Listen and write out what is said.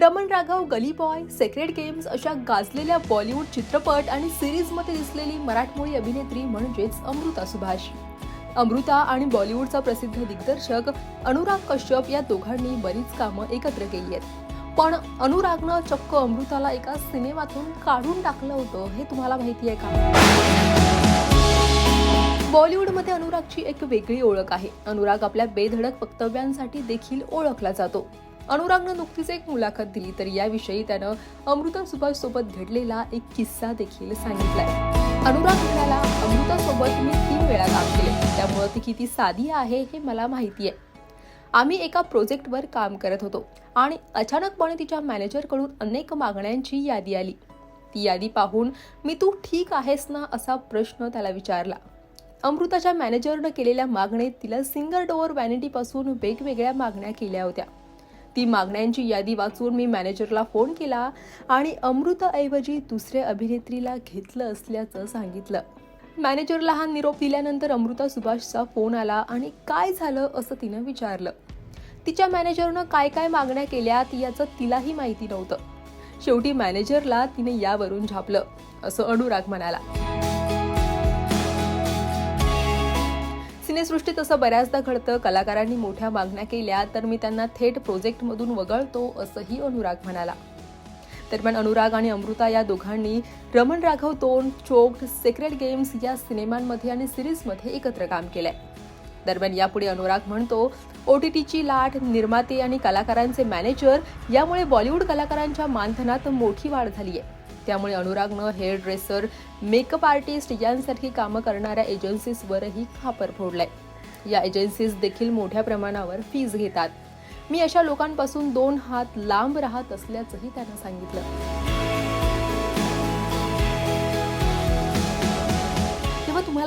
Raman Raghav Gully boy sacred games अशा गाजलेल्या बॉलिवूड चित्रपट आणि सिरीजमध्ये दिसलेली मराठमोळी अभिनेत्री म्हणजेच अमृता सुभाष. अमृता आणि बॉलिवूडचा प्रसिद्ध दिग्दर्शक अनुराग कश्यप या दोघांनी बरीच कामं एकत्र केली आहेत. पण अनुरागनं चक्क अमृताला एका सिनेमातून काढून टाकलं होतं हे तुम्हाला माहिती आहे का? बॉलिवूडमध्ये अनुरागची एक वेगळी ओळख आहे. अनुराग आपल्या बेधडक वक्तव्यांसाठी देखील ओळखला जातो. अनुरागनं नुकतीच एक मुलाखत दिली तर याविषयी त्यानं अमृता सुभाष सोबत घडलेला एक किस्सा देखील सांगितलाय. अनुराग म्हणाला अमृता सोबत मी तीन वेळा काम केले. त्यामुळे ती किती साधी आहे हे मला माहिती आहे. आम्ही एका प्रोजेक्टवर काम करत होतो आणि अचानकपणे तिच्या मॅनेजरकडून अनेक मागण्यांची यादी आली. ती यादी पाहून मी तू ठीक आहेस ना? असा प्रश्न त्याला विचारला. अमृताच्या मॅनेजरनं केलेल्या मागणीत तिला सिंगल डोअर वॅनिटीपासून वेगवेगळ्या मागण्या केल्या होत्या. ती मागण्यांची यादी वाचून मी मॅनेजरला फोन केला आणि अमृताऐवजी दुसऱ्या अभिनेत्रीला घेतलं असल्याचं सांगितलं. मॅनेजरला हा निरोप दिल्यानंतर अमृता सुभाषचा फोन आला आणि काय झालं असं तिनं विचारलं. तिच्या मॅनेजरनं काय काय मागण्या केल्यात याचं तिलाही माहिती नव्हतं. शेवटी मॅनेजरला तिने यावरून झापलं. असं अनुराग म्हणाला. सिनेसृष्टीत असं बऱ्याचदा घडतं कलाकारांनी मोठ्या मागण्या केल्या तर मी त्यांना थेट प्रोजेक्टमधून वगळतो असंही अनुराग म्हणाला दरम्यान अनुराग आणि अमृता या दोघांनी रमण राघव दोन चोक्ड सेक्रेट गेम्स या सिनेमांमध्ये आणि सिरीजमध्ये एकत्र काम केलंय दरम्यान यापुढे अनुराग म्हणतो ओ टी टीची लाट निर्माते आणि कलाकारांचे मॅनेजर यामुळे बॉलिवूड कलाकारांच्या मानधनात मोठी वाढ झाली आहे त्यामुळे अनुरागनं हेअर ड्रेसर मेकअप आर्टिस्ट यांसारखी कामं करणाऱ्या एजन्सीजवरही खापर फोडलाय. या एजन्सीज देखील मोठ्या प्रमाणावर फीज घेतात. मी अशा लोकांपासून दोन हात लांब राहत असल्याचंही त्यानं सांगितलं.